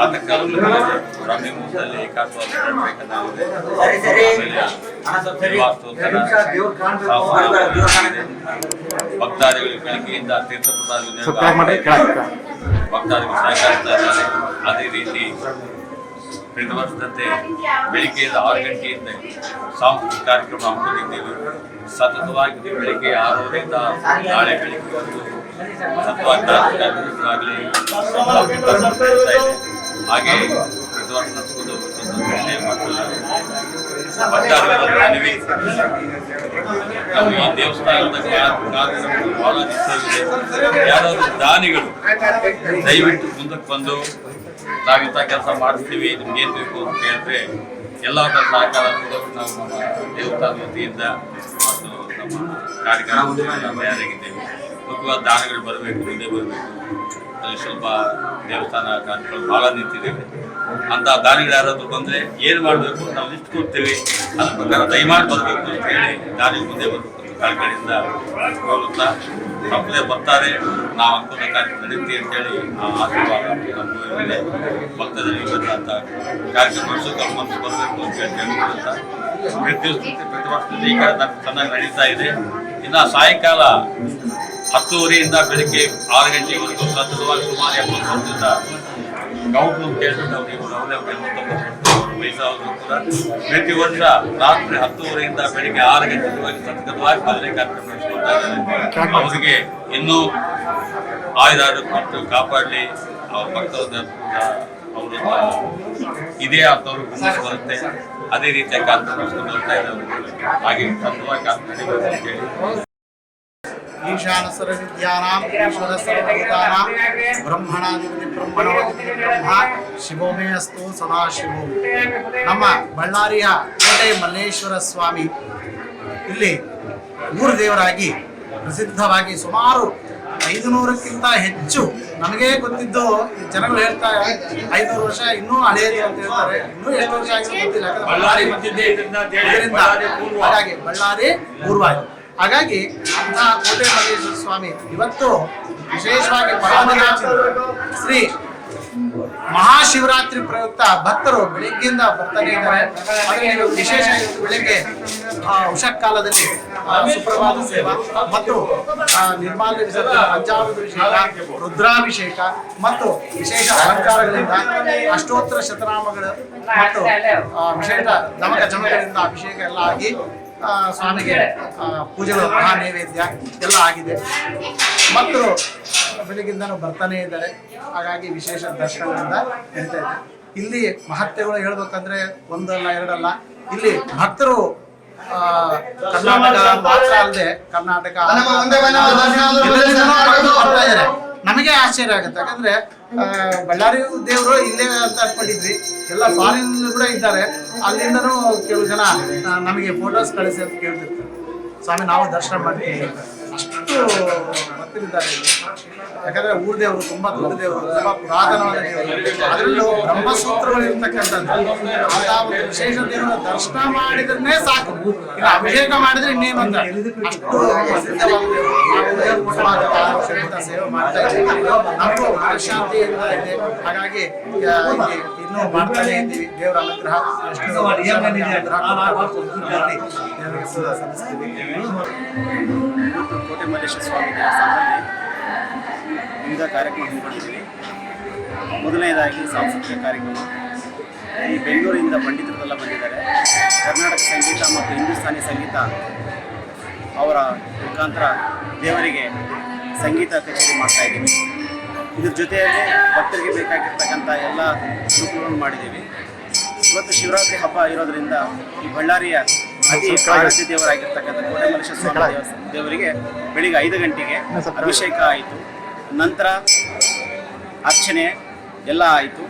ಪ್ರಾತಃ ಕಾಲದಲ್ಲಿ ಆಮೇಲೆ ವಾಸ್ತೋತ್ತರ, ಸಾಮೂಹಿಕ ಭಕ್ತಾದಿಗಳು ಬೆಳಗ್ಗೆಯಿಂದ ತೀರ್ಥ ಪ್ರಸಾದ ಭಕ್ತಾದಿಗಳು ಸಹಕರಿಸ್ತಾ ಇದ್ದಾರೆ ಅದೇ ರೀತಿ ಪ್ರತಿ ವರ್ಷದಂತೆ ಬೆಳಿಗ್ಗೆಯಿಂದ ಆರು ಗಂಟೆಯಿಂದ ಸಾಂಸ್ಕೃತಿಕ ಕಾರ್ಯಕ್ರಮ ಹಮ್ಮಿಕೊಂಡಿದ್ದೇವೆ ಸತತವಾಗಿ ಬೆಳಿಗ್ಗೆ ಆರೂವರೆಯಿಂದ ನಾಳೆ ಬೆಳಿಗ್ಗೆ ಸತತವಾಗಿ ಕಾರ್ಯಕ್ರಮಗಳಾಗಲಿ. ಹಾಗೆ ಪ್ರತಿ ವರ್ಷ ನಡೆಸಿಕೊಂಡು ಮತ್ತು ಈ ದೇವಸ್ಥಾನದ ಕಾರ್ಯಕ್ರಮ ಬಹಳ ನಿಶ್ಚಯವಿದೆ ಯಾರಾದರೂ ದಾನಿಗಳು ದಯವಿಟ್ಟು ಮುಂದಕ್ಕೆ ಬಂದು ನಾವಿಂಥ ಕೆಲಸ ಮಾಡಿಸ್ತೀವಿ ನಿಮ್ಗೆ ಏನ್ ಬೇಕು ಅಂತ ಹೇಳಿದ್ರೆ ಎಲ್ಲ ಥರ ಸಹಕಾರ ದೇವಸ್ಥಾನದ ನಾವು ನಮ್ಮ ದೇವಸ್ಥಾನ ವತಿಯಿಂದ ಮತ್ತು ನಮ್ಮ ಕಾರ್ಯಕ್ರಮ ತಯಾರಾಗಿದ್ದೇವೆ. ಮುಖ್ಯವಾದ ದಾನಗಳು ಬರಬೇಕು, ಮುಂದೆ ಬರಬೇಕು. ಅಲ್ಲಿ ಸ್ವಲ್ಪ ದೇವಸ್ಥಾನ ಕಾರ್ಯಗಳು ಬಹಳ ನಿಂತಿದೆ. ಅಂತ ದಾನಿಗಳು ಯಾರಾದರೂ ಬಂದರೆ ಏನು ಮಾಡಬೇಕು? ನಾವು ಲಿಸ್ಟ್ ಕೊಡ್ತೀವಿ ಅದ್ರ ಪ್ರಕಾರ ದಯಮಾಡಿ ಬರಬೇಕು ಅಂತ ಹೇಳಿ ದಾನಿಗೆ ಮುಂದೆ ಬರಬೇಕು ಅಂತ ಕಳ್ಕಳಿಯಿಂದ ಕೋರುತ್ತಾ ತಪ್ಪದೆ ಬರ್ತಾರೆ. ನಾವು ಅನುಕೂಲ ಕಾರ್ಯಕ್ರಮ ನಡೀತಿ ಅಂತೇಳಿ ಆ ಆಶೀರ್ವಾದ ನಮ್ಮೂರಿನಲ್ಲಿ ಭಕ್ತದಲ್ಲಿ ಬಂದಂಥ ಕಾರ್ಯಕ್ರಮ ನಡೆಸೋಕೆ ಮನಸ್ಸು ಬರಬೇಕು ಅಂತ ಹೇಳಿ ಕೇಳ್ಕೊಳ್ತಾ ಪ್ರತಿ ಈ ವರ್ಷದಲ್ಲಿ ಈಗ ಚೆನ್ನಾಗಿ ನಡೀತಾ ಇದೆ. ಇನ್ನು ಸಾಯಂಕಾಲ ಹತ್ತುವರೆಯಿಂದ ಬೆಳಿಗ್ಗೆ ಆರು ಗಂಟೆವರೆಗೂ ಸತತವಾಗಿ ಸುಮಾರು ಎಪ್ಪತ್ತು ವರ್ಷದಿಂದ ಗೌಡ್ರು ಕೇಳಿದ ಹೇಳ್ಬಿಟ್ಟು ಅವ್ರಿಗೆ ಅವರೇ ಎಂಬತ್ತೊಂಬತ್ತು ವಯಸ್ಸಾದ್ರು ಕೂಡ ಪ್ರತಿ ವರ್ಷ ರಾತ್ರಿ ಹತ್ತುವರೆಯಿಂದ ಬೆಳಿಗ್ಗೆ ಆರು ಗಂಟೆವರೆಗೆ ಸತತವಾಗಿ ಪಾಲನೆ ಕಾರ್ಯಕ್ರಮ ನಡೆಸ್ಕೊಳ್ತಾ ಇದ್ದಾರೆ. ಅವರಿಗೆ ಇನ್ನೂ ಆಯುಧಾರು ಕೊಟ್ಟು ಕಾಪಾಡಲಿ. ಅವ್ರ ಪಕ್ಕದ ಅವರು ಇದೇ ಅಂತವ್ರು ಗುಂಪು ಬರುತ್ತೆ. ಅದೇ ರೀತಿಯ ಕಾರ್ಯಕ್ರಮ ಬರ್ತಾ ಹಾಗೆ ಸತತವಾಗಿ ಕಾರ್ಯಕ್ರಮ ಈಶಾನ ಸರ್ವವಿದ್ಯಾನಾಂ ಈಶ್ವರ ಸರ್ವಭೂತಾನಾಂ ಬ್ರಹ್ಮಣಾಧಿಪತಿ ಬ್ರಹ್ಮಣೋಧಿಪತಿ ಬ್ರಹ್ಮ ಶಿವೋಮೇ ಅಸ್ತು ಸದಾ ಶಿವೋ ನಮ್ಮ ಬಳ್ಳಾರಿಯ ಕೋಟೆ ಮಲ್ಲೇಶ್ವರ ಸ್ವಾಮಿ ಇಲ್ಲಿ ಊರು ದೇವರಾಗಿ ಪ್ರಸಿದ್ಧವಾಗಿ ಸುಮಾರು ಐದುನೂರಕ್ಕಿಂತ ಹೆಚ್ಚು ನಮಗೆ ಗೊತ್ತಿದ್ದು ಜನಗಳು ಹೇಳ್ತಾರೆ ಐದುನೂರು ವರ್ಷ ಇನ್ನೂ ಹಳೆಯದು ಅಂತ ಹೇಳ್ತಾರೆ ಇನ್ನೂ ಎಷ್ಟು ವರ್ಷ ಆಗಿದೆ ಗೊತ್ತಿಲ್ಲ ಹಾಗಾಗಿ ಬಳ್ಳಾರಿ ಪೂರ್ವ. ಹಾಗಾಗಿ ಅಂತಹ ಕೋಟೆ ಮಲ್ಲೇಶ್ವರ ಸ್ವಾಮಿ ಇವತ್ತು ವಿಶೇಷವಾಗಿ ಶ್ರೀ ಮಹಾಶಿವರಾತ್ರಿ ಪ್ರಯುಕ್ತ ಭಕ್ತರು ಬೆಳಿಗ್ಗೆಯಿಂದ ಬರ್ತಾನೆ ಇದ್ದಾರೆ. ವಿಶೇಷ ಬೆಳಿಗ್ಗೆ ಆ, ಉಷಃಕಾಲದಲ್ಲಿ ಆ, ಸುಪ್ರಭಾತ ಸೇವಾ ಮತ್ತು ನಿರ್ಮಾಲ ವಿಸರ್ಜನೆ ರುದ್ರಾಭಿಷೇಕ ಮತ್ತು ವಿಶೇಷ ಅಲಂಕಾರಗಳಿಂದ ಅಷ್ಟೋತ್ತರ ಶತನಾಮಗಳು ಮತ್ತು ವಿಶೇಷ ನಮಕ ಜಮಗಳಿಂದ ಅಭಿಷೇಕ ಎಲ್ಲ ಆಗಿ ಸ್ವಾಮಿಗೆ ಪೂಜೆಗಳು ಮಹಾ ನೈವೇದ್ಯ ಎಲ್ಲ ಆಗಿದೆ. ಮತ್ತು ಬೆಳಗ್ಗಿಂದನೂ ಬರ್ತಾನೆ ಇದ್ದಾರೆ. ಹಾಗಾಗಿ ವಿಶೇಷ ದರ್ಶನದಿಂದ ಹೇಳ್ತಾ ಇದೆ. ಇಲ್ಲಿ ಮಹತ್ಯಗಳು ಹೇಳ್ಬೇಕಂದ್ರೆ ಒಂದಲ್ಲ ಎರಡಲ್ಲ. ಇಲ್ಲಿ ಭಕ್ತರು ಕರ್ನಾಟಕ ಮಾತ್ರ ಅಲ್ಲದೆ ಕರ್ನಾಟಕ ಬರ್ತಾ ಇದ್ದಾರೆ. ನಮಗೆ ಆಶ್ಚರ್ಯ ಆಗುತ್ತೆ. ಯಾಕಂದ್ರೆ ಬಳ್ಳಾರಿ ದೇವರು ಇಲ್ಲೇ ಅಂತ ಅನ್ಕೊಂಡಿದ್ವಿ. ಎಲ್ಲ ಫಾರಿನ್ ಕೂಡ ಇದ್ದಾರೆ. ಅಲ್ಲಿಂದನೂ ಕೆಲವು ಜನ ನಮಗೆ ಫೋಟೋಸ್ ಕಳಿಸಿ ಅಂತ ಕೇಳ್ತಿರ್ತಾರೆ. ಸ್ವಾಮಿ, ನಾವು ದರ್ಶನ ಮಾಡ್ತೀವಿ ಅಷ್ಟು ಭಕ್ತರಿದ್ದಾರೆ. ಯಾಕಂದ್ರೆ ಊರ್ ದೇವರು ತುಂಬಾ ದೊಡ್ಡ ದೇವರು ತುಂಬಾ ಪುರಾತನವಾದ ಅದರಲ್ಲೂ ಬ್ರಹ್ಮಸೂತ್ರಗಳು ಇರ್ತಕ್ಕಂಥದ್ದು ಅಂತ ಒಂದು ವಿಶೇಷ ದೇವರ ದರ್ಶನ ಮಾಡಿದ್ರೆ ಸಾಕು. ಇಲ್ಲ ಅಭಿಷೇಕ ಮಾಡಿದ್ರೆ ಇನ್ನೇನು ಅಂತ. ಸೇವೆ ಮಾಡ್ತಾ ಇದ್ದೀವಿ. ನಮಗೂ ಮನಃಶಾಂತಿಯಿಂದ ಇದೆ ಹಾಗಾಗಿ ಆ, ಇನ್ನೂ ಮಾಡ್ತಾನೆ ಇದ್ದೀವಿ ದೇವರ ಅನುಗ್ರಹ. ದೇವರಿಗೆ ಸದಾ ಸಲ್ಲಿಸ್ತೀವಿ ಕೋಟೆ ಮಲ್ಲೇಶ್ವರ ಸ್ವಾಮಿ ದೇವಸ್ಥಾನದಲ್ಲಿ ವಿವಿಧ ಕಾರ್ಯಕ್ರಮ ಹಮ್ಮಿಕೊಂಡಿದ್ದೀವಿ. ಮೊದಲನೇದಾಗಿ ಸಾಂಸ್ಕೃತಿಕ ಕಾರ್ಯಕ್ರಮ. ಈ ಬೆಂಗಳೂರಿನಿಂದ ಪಂಡಿತರೆಲ್ಲ ಬಂದಿದ್ದಾರೆ. ಕರ್ನಾಟಕ ಸಂಗೀತ ಮತ್ತು ಹಿಂದೂಸ್ತಾನಿ ಸಂಗೀತ ಅವರ ಮುಖಾಂತರ ದೇವರಿಗೆ ಸಂಗೀತ ಕಚೇರಿ ಮಾಡ್ತಾ ಇದ್ದೀವಿ. ಇದ್ರ ಜೊತೆಯಲ್ಲಿ ಭಕ್ತರಿಗೆ ಬೇಕಾಗಿರ್ತಕ್ಕಂಥ ಎಲ್ಲ ಅನುಕೂಲವನ್ನು ಮಾಡಿದ್ದೀವಿ. ಇವತ್ತು ಶಿವರಾತ್ರಿ ಹಬ್ಬ ಇರೋದರಿಂದ ಈ ಬಳ್ಳಾರಿಯ ಅತಿ ದೇವರಾಗಿರ್ತಕ್ಕಂಥ ಕೋಟೆಮಲ್ಲೇಶ್ವರ ದೇವರಿಗೆ ಬೆಳಿಗ್ಗೆ ಐದು ಗಂಟೆಗೆ ಅಭಿಷೇಕ ಆಯಿತು. ನಂತರ ಅರ್ಚನೆ ಎಲ್ಲ ಆಯಿತು.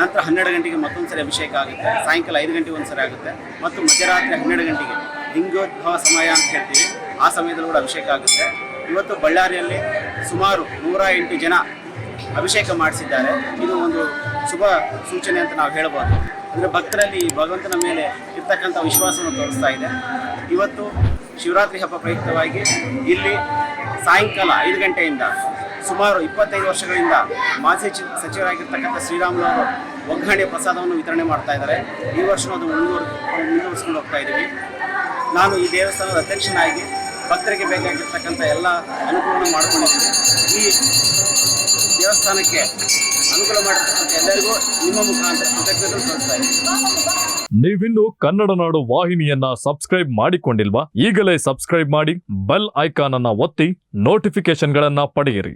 ನಂತರ ಹನ್ನೆರಡು ಗಂಟೆಗೆ ಮತ್ತೊಂದು ಸರಿ ಅಭಿಷೇಕ ಆಗುತ್ತೆ. ಸಾಯಂಕಾಲ ಐದು ಗಂಟೆಗೆ ಒಂದು ಸರಿ ಆಗುತ್ತೆ. ಮತ್ತು ಮಧ್ಯರಾತ್ರಿ ಹನ್ನೆರಡು ಗಂಟೆಗೆ ಲಿಂಗೋದ್ಭವ ಸಮಯ ಅಂತ ಹೇಳ್ತೀವಿ. ಆ ಸಮಯದಲ್ಲೂ ಕೂಡ ಅಭಿಷೇಕ ಆಗುತ್ತೆ. ಇವತ್ತು ಬಳ್ಳಾರಿಯಲ್ಲಿ ಸುಮಾರು ನೂರ ಎಂಟು ಜನ ಅಭಿಷೇಕ ಮಾಡಿಸಿದ್ದಾರೆ. ಇದು ಒಂದು ಶುಭ ಸೂಚನೆ ಅಂತ ನಾವು ಹೇಳ್ಬೋದು. ಅಂದರೆ ಭಕ್ತರಲ್ಲಿ ಭಗವಂತನ ಮೇಲೆ ಇರ್ತಕ್ಕಂಥ ವಿಶ್ವಾಸವನ್ನು ತೋರಿಸ್ತಾ ಇದೆ. ಇವತ್ತು ಶಿವರಾತ್ರಿ ಹಬ್ಬ ಪ್ರಯುಕ್ತವಾಗಿ ಇಲ್ಲಿ ಸಾಯಂಕಾಲ ಐದು ಗಂಟೆಯಿಂದ ಸುಮಾರು ಇಪ್ಪತ್ತೈದು ವರ್ಷಗಳಿಂದ ಮಾಜಿ ಸಚಿವರಾಗಿರ್ತಕ್ಕಂಥ ಶ್ರೀರಾಮುಲು ಅವರು ಒಗ್ಗರಣೆ ಪ್ರಸಾದವನ್ನು ವಿತರಣೆ ಮಾಡ್ತಾ ಇದ್ದಾರೆ. ಈ ವರ್ಷ ಅದು ಮುಂದುವರ್, ಮುಂದುವರಿಸ್ಕೊಂಡು ಹೋಗ್ತಾ ಇದ್ದೀವಿ ನಾನು ಈ ದೇವಸ್ಥಾನದ ಅಧ್ಯಕ್ಷನಾಗಿ ಭಕ್ತರಿಗೆ ಬೇಕಾಗಿರ್ತಕ್ಕಂಥ ಎಲ್ಲ ಅನುಕೂಲ ಮಾಡಿಕೊಂಡಿದ್ದೀನಿ. ಈ ದೇವಸ್ಥಾನಕ್ಕೆ ಅನುಕೂಲ ಎಲ್ಲರಿಗೂ ನಿಮ್ಮ ಮುಖಾಂತರ ನೀವಿನ್ನು ಕನ್ನಡ ನಾಡು ವಾಹಿನಿಯನ್ನ ಸಬ್ಸ್ಕ್ರೈಬ್ ಮಾಡಿಕೊಂಡಿಲ್ವಾ ಈಗಲೇ ಸಬ್ಸ್ಕ್ರೈಬ್ ಮಾಡಿ ಬೆಲ್ ಐಕಾನ್ ಅನ್ನ ಒತ್ತಿ ನೋಟಿಫಿಕೇಶನ್ಗಳನ್ನ ಪಡೆಯಿರಿ.